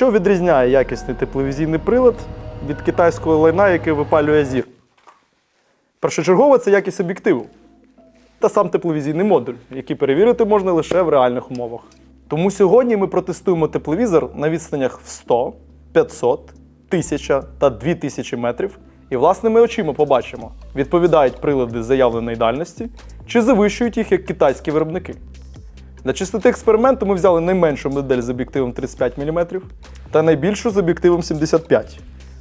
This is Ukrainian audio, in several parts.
Що відрізняє якісний тепловізійний прилад від китайського лайна, який випалює зір? Першочергово це якість об'єктиву та сам тепловізійний модуль, який перевірити можна лише в реальних умовах. Тому сьогодні ми протестуємо тепловізор на відстанях в 100, 500, 1000 та 2000 метрів. І власними очима побачимо, відповідають прилади заявленої дальності чи завищують їх як китайські виробники. Для чистоти експерименту ми взяли найменшу модель з об'єктивом 35 мм та найбільшу з об'єктивом 75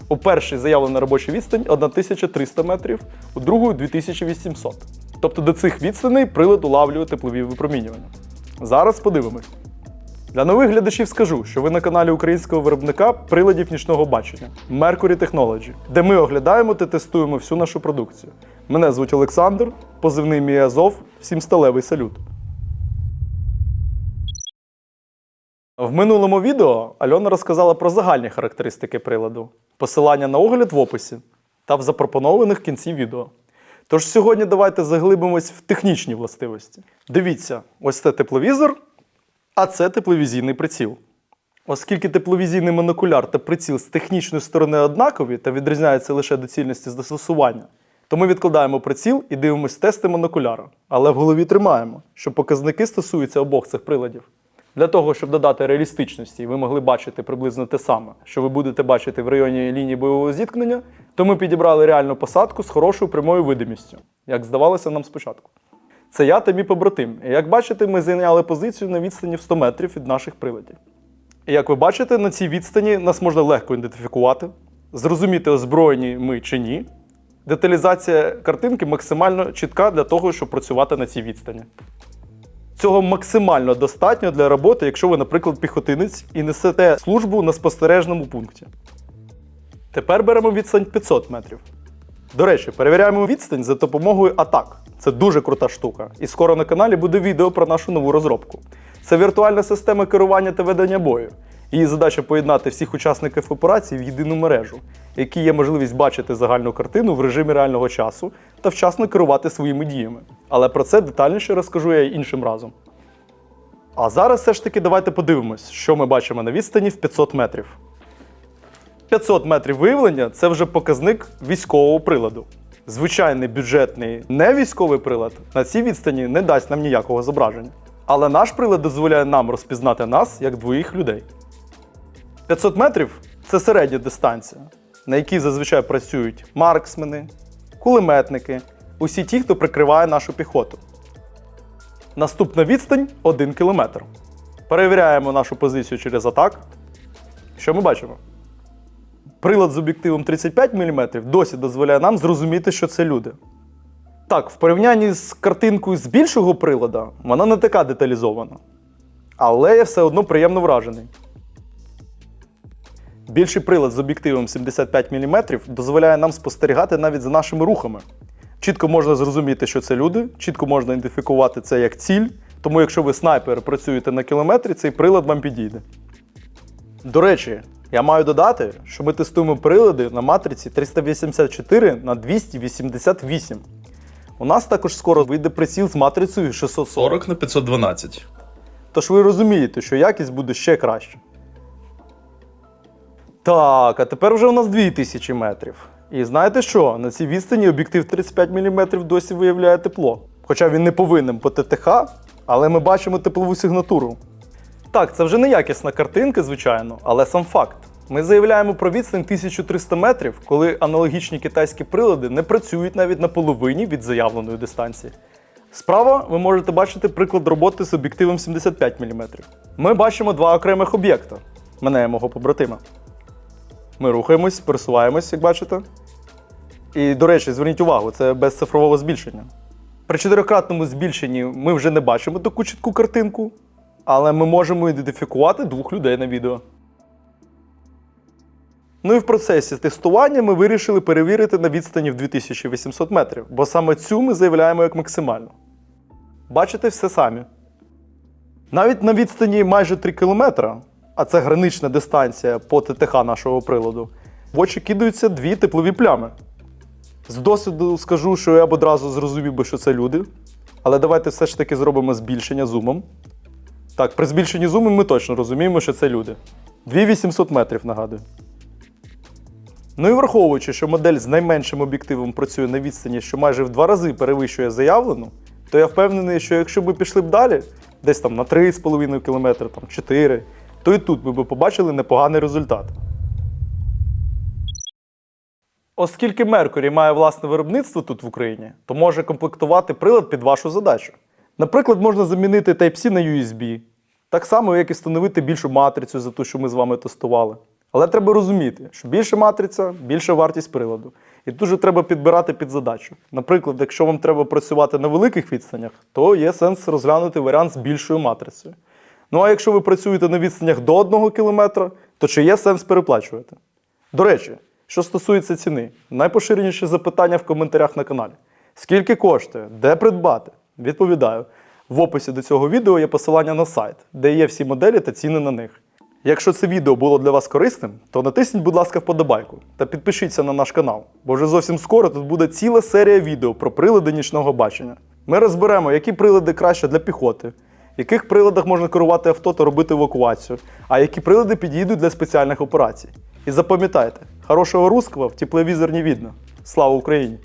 У першій заявлена робоча відстань 1300 метрів, у другу 2800. Тобто до цих відстаней прилад улавлює теплові випромінювання. Зараз подивимось. Для нових глядачів скажу, що ви на каналі українського виробника приладів нічного бачення Mercury Technology, де ми оглядаємо та тестуємо всю нашу продукцію. Мене звуть Олександр, позивний мій Азов, всім сталевий салют. В минулому відео Альона розказала про загальні характеристики приладу, посилання на огляд в описі та в запропонованих в кінці відео. Тож сьогодні давайте заглибимось в технічні властивості. Дивіться, ось це тепловізор, а це тепловізійний приціл. Оскільки тепловізійний монокуляр та приціл з технічної сторони однакові та відрізняються лише доцільності застосування, то ми відкладаємо приціл і дивимось тести монокуляра. Але в голові тримаємо, що показники стосуються обох цих приладів. Для того, щоб додати реалістичності, і ви могли бачити приблизно те саме, що ви будете бачити в районі лінії бойового зіткнення, то ми підібрали реальну посадку з хорошою прямою видимістю, як здавалося нам спочатку. Це я та мій побратим. І як бачите, ми зайняли позицію на відстані в 100 метрів від наших приладів. І як ви бачите, на цій відстані нас можна легко ідентифікувати, зрозуміти, озброєні ми чи ні. Деталізація картинки максимально чітка для того, щоб працювати на цій відстані. Цього максимально достатньо для роботи, якщо ви, наприклад, піхотинець і несете службу на спостережному пункті. Тепер беремо відстань 500 метрів. До речі, перевіряємо відстань за допомогою атак. Це дуже крута штука. І скоро на каналі буде відео про нашу нову розробку. Це віртуальна система керування та ведення бою. Її задача поєднати всіх учасників операції в єдину мережу, які є можливість бачити загальну картину в режимі реального часу та вчасно керувати своїми діями. Але про це детальніше розкажу я іншим разом. А зараз все ж таки давайте подивимось, що ми бачимо на відстані в 500 метрів. 500 метрів виявлення це вже показник військового приладу. Звичайний бюджетний не військовий прилад на цій відстані не дасть нам ніякого зображення. Але наш прилад дозволяє нам розпізнати нас як двоїх людей. 500 метрів це середня дистанція, на якій зазвичай працюють марксмени, кулеметники, усі ті, хто прикриває нашу піхоту. Наступна відстань 1 км. Перевіряємо нашу позицію через атак. Що ми бачимо? Прилад з об'єктивом 35 мм досі дозволяє нам зрозуміти, що це люди. Так, в порівнянні з картинкою з більшого прилада, вона не така деталізована. Але я все одно приємно вражений. Більший прилад з об'єктивом 75 мм дозволяє нам спостерігати навіть за нашими рухами. Чітко можна зрозуміти, що це люди, чітко можна ідентифікувати це як ціль, тому якщо ви снайпер працюєте на кілометрі, цей прилад вам підійде. До речі, я маю додати, що ми тестуємо прилади на матриці 384 на 288. У нас також скоро вийде приціл з матрицею 640. 40 на 512. Тож ви розумієте, що якість буде ще краще. Так, а тепер вже у нас 2000 метрів. І знаєте що? На цій відстані об'єктив 35 мм досі виявляє тепло. Хоча він не повинен по ТТХ, але ми бачимо теплову сигнатуру. Так, це вже не якісна картинка, звичайно, але сам факт. Ми заявляємо про відстань 1300 метрів, коли аналогічні китайські прилади не працюють навіть на половині від заявленої дистанції. Справа ви можете бачити приклад роботи з об'єктивом 75 мм. Ми бачимо два окремих об'єкта мене і мого побратима. Ми рухаємось, пересуваємось, як бачите. І, до речі, зверніть увагу, це без цифрового збільшення. При чотирикратному збільшенні ми вже не бачимо таку чітку картинку, але ми можемо ідентифікувати двох людей на відео. Ну і в процесі тестування ми вирішили перевірити на відстані в 2800 метрів, бо саме цю ми заявляємо як максимальну. Бачите все самі. Навіть на відстані майже 3 км, а це гранична дистанція по ТТХ нашого приладу, в очі кидаються дві теплові плями. З досвіду скажу, що я б одразу зрозумів би, що це люди. Але давайте все ж таки зробимо збільшення зумом. Так, при збільшенні зуму ми точно розуміємо, що це люди. 2800 метрів, нагадую. Ну і враховуючи, що модель з найменшим об'єктивом працює на відстані, що майже в два рази перевищує заявлену, то я впевнений, що якщо ми пішли б далі, десь там на 3,5 км, там 4, то і тут ми б побачили непоганий результат. Оскільки Mercury має власне виробництво тут в Україні, то може комплектувати прилад під вашу задачу. Наприклад, можна замінити Type-C на USB, так само, як і встановити більшу матрицю за ту, що ми з вами тестували. Але треба розуміти, що більша матриця більша вартість приладу. І тут же треба підбирати під задачу. Наприклад, якщо вам треба працювати на великих відстанях, то є сенс розглянути варіант з більшою матрицею. Ну а якщо ви працюєте на відстанях до 1 км, то чи є сенс переплачувати? До речі, що стосується ціни, найпоширеніші запитання в коментарях на каналі. Скільки коштує? Де придбати? Відповідаю. В описі до цього відео є посилання на сайт, де є всі моделі та ціни на них. Якщо це відео було для вас корисним, то натисніть, будь ласка, вподобайку та підпишіться на наш канал, бо вже зовсім скоро тут буде ціла серія відео про прилади нічного бачення. Ми розберемо, які прилади краще для піхоти, яких приладах можна керувати авто та робити евакуацію, а які прилади підійдуть для спеціальних операцій. І запам'ятайте, хорошого русского в тепловізор не видно. Слава Україні!